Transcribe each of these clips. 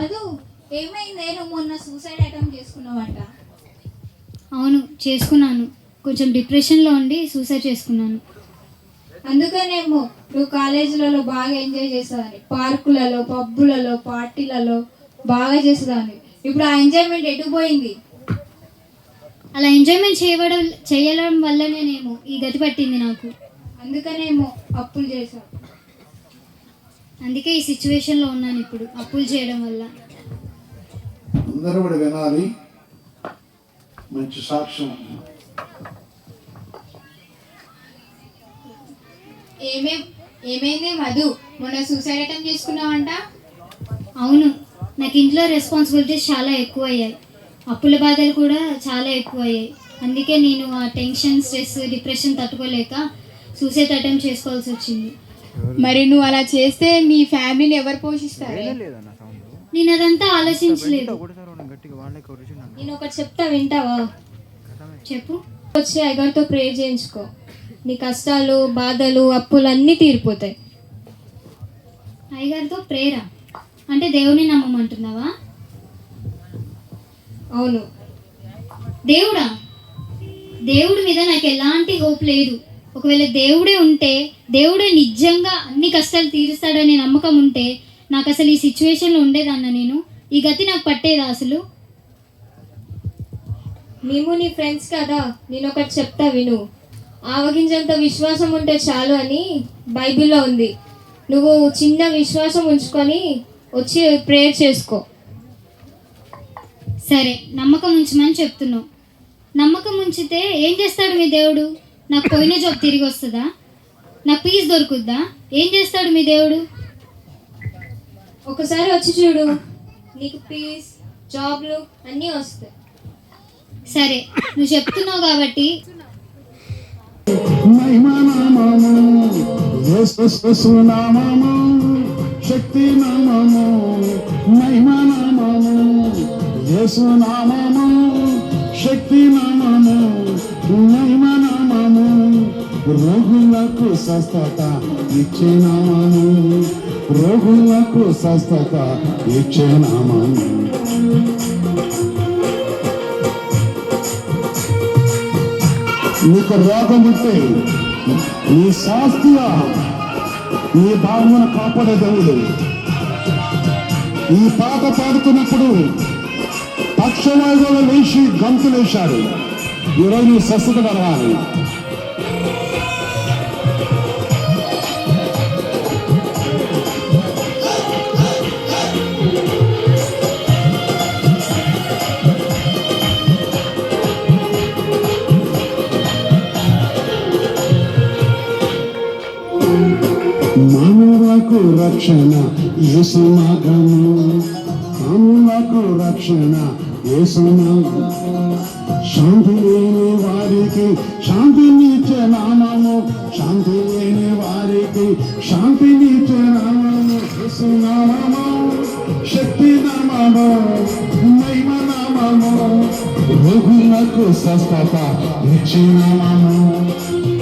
మధు ఏమైంది? నువ్వు మొన్న సూసైడ్ అటెంప్ట్ చేసుకున్నావంట? అవును చేసుకున్నాను. కొంచెం డిప్రెషన్లో ఉండి సూసైడ్ చేసుకున్నాను. అందుకనేమో నువ్వు కాలేజీలలో బాగా ఎంజాయ్ చేసేదాన్ని. పార్కులలో పబ్బులలో పార్టీలలో బాగా చేసేదాన్ని. ఇప్పుడు ఆ ఎంజాయ్మెంట్ ఎటు పోయింది? అలా ఎంజాయ్మెంట్ చేయడం చేయడం వల్లనేనేమో ఈ గతి పట్టింది నాకు. అందుకనేమో అప్పులు చేసావు అందుకే ఈ సిచ్యువేషన్లో ఉన్నాను ఇప్పుడు అప్పులు చేయడం వల్ల. అందరూ కూడా వినాలి. మంచి సాక్ష్యం. ఏమేం ఏమైంది మధు? మొన్న సూసైడ్ అటెంప్ట్ చేసుకున్నావంట? అవును. నాకు ఇంట్లో రెస్పాన్సిబిలిటీస్ చాలా ఎక్కువ అయ్యాయి అప్పుల బాధలు కూడా చాలా ఎక్కువ అయ్యాయి అందుకే నేను ఆ టెన్షన్ స్ట్రెస్ డిప్రెషన్ తట్టుకోలేక సూసైడ్ అటెంప్ట్ చేసుకోవాల్సి వచ్చింది. మరి నువ్వు అలా చేస్తే మీ ఫ్యామిలీని ఎవరు పోషిస్తారు? నేను అదంతా ఆలోచించలేదు. నేను ఒకటి చెప్తా వింటావా? చెప్పు. వచ్చి అయ్యగారితో ప్రేయర్ చేయించుకో. నీ కష్టాలు బాధలు అప్పులు అన్నీ తీరిపోతాయి. అయ్యగారితో ప్రేర అంటే దేవుని నమ్మమంటున్నావా? అవును. దేవుడా? దేవుడి మీద నాకు ఎలాంటి హోప్ లేదు. ఒకవేళ దేవుడే ఉంటే దేవుడే నిజంగా అన్ని కష్టాలు తీరుస్తాడనే నమ్మకం ఉంటే నాకు అసలు ఈ సిచ్యువేషన్లో ఉండేదన్న నేను. ఈ గతి నాకు పట్టేదా అసలు? మేము నీ ఫ్రెండ్స్ కదా నేను ఒకటి చెప్తా విను. ఆవగింజంత విశ్వాసం ఉంటే చాలు అని బైబిల్లో ఉంది. నువ్వు చిన్న విశ్వాసం ఉంచుకొని వచ్చి ప్రేయర్ చేసుకో. సరే నమ్మకం ఉంచమని చెప్తున్నావు నమ్మకం ఉంచితే ఏం చేస్తాడు మీ దేవుడు? నాకు పోయిన జాబ్ తిరిగి వస్తుందా? నాకు పీస్ దొరుకుద్దా? ఏం చేస్తాడు మీ దేవుడు? ఒకసారి వచ్చి చూడు. నీకు పీస్ జాబ్లు అన్నీ వస్తాయి. సరే నువ్వు చెప్తున్నావు కాబట్టి. యేసు నామము శక్తి నామము యేసు నామము శక్తి నామము మహిమనామము రోగులకు స్వస్థత ఇచ్చినామము రోగులకు స్వస్థత ఇచ్చినామము నీకు రోగం ఉంటే నీ శాస్త్రీయ నీ భావమును కాపాడే దేవుడు. ఈ పాట పాడుతున్నప్పుడు పక్షవాయువులు వేసి గంతులేశారు. ఈరోజు నీ స్వస్థత కలగాలి మానవులకు రక్షణ యేసు మార్గము మానవులకు రక్షణ యేసు మార్గము శాంతి లేని వారికి శాంతినిచ్చే నామము శాంతి లేని వారికి శాంతినిచ్చే నామము యేసు నామము శక్తి నామము మహిమ నామము రోగులకు స్వస్థత ఇచ్చే నామము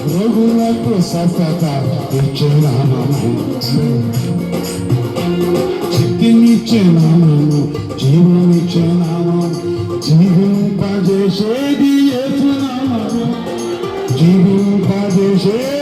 రోగులకు స్వస్థత ఇచ్చే నామము శక్తినిచ్చే నామము జీవనిచ్చే నామము జీవింపజేసేది యేసు నామము జీవింపజేసేది యేసు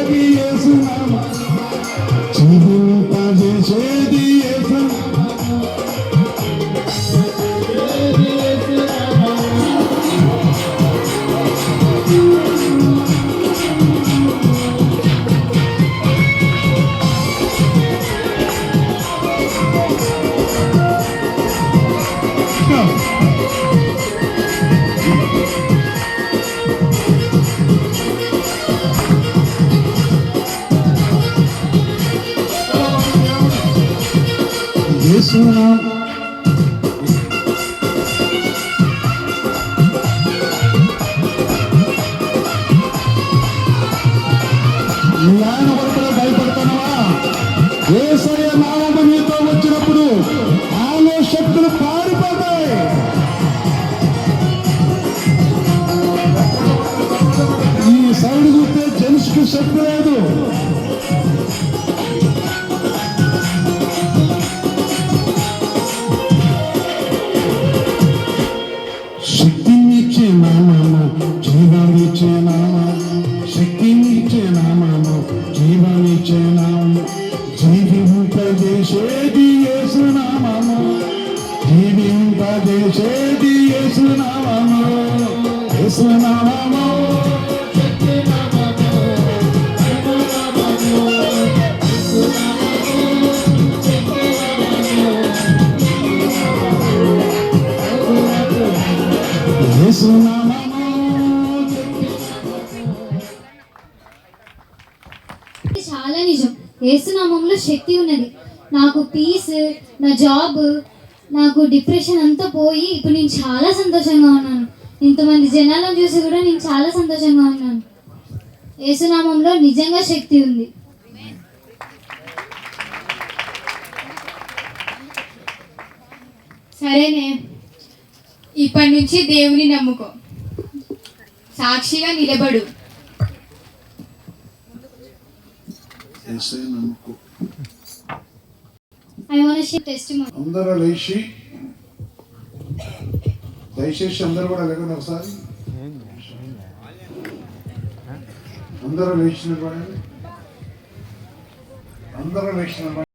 యేసు. నామము ఆయన కొరకులో భయపడుతున్నావా? ఏసయ్య నామము నీతో వచ్చినప్పుడు ఆలో శక్తులు పారిపోతాయి. ఈ సైడ్ చూస్తే జెంట్స్కి శక్తి లేదు. చేతి యేసునామము యేసునామము యేసునామము చాలా నిజం. ఏసునామంలో శక్తి ఉన్నది. నాకు పీస్ నా జాబ్ నాకు డిప్రెషన్ అంతా పోయి ఇప్పుడు నేను చాలా సంతోషంగా ఉన్నాను. ఇంతమంది జనాలను చూసి కూడా నేను చాలా సంతోషంగా ఉన్నాను. ఏసునామంలో నిజంగా శక్తి ఉంది. సరేనే. ఇప్పటి నుంచి దేవుని నమ్ముకో. సాక్షిగా నిలబడు. నమ్ముకో. ఐ వాంట్ షేర్ టెస్ట్ అందరూ లేచి దయచేసి అందరూ కూడా లేకుండా ఒకసారి. అందరూ లేచిన అందరూ లేచిన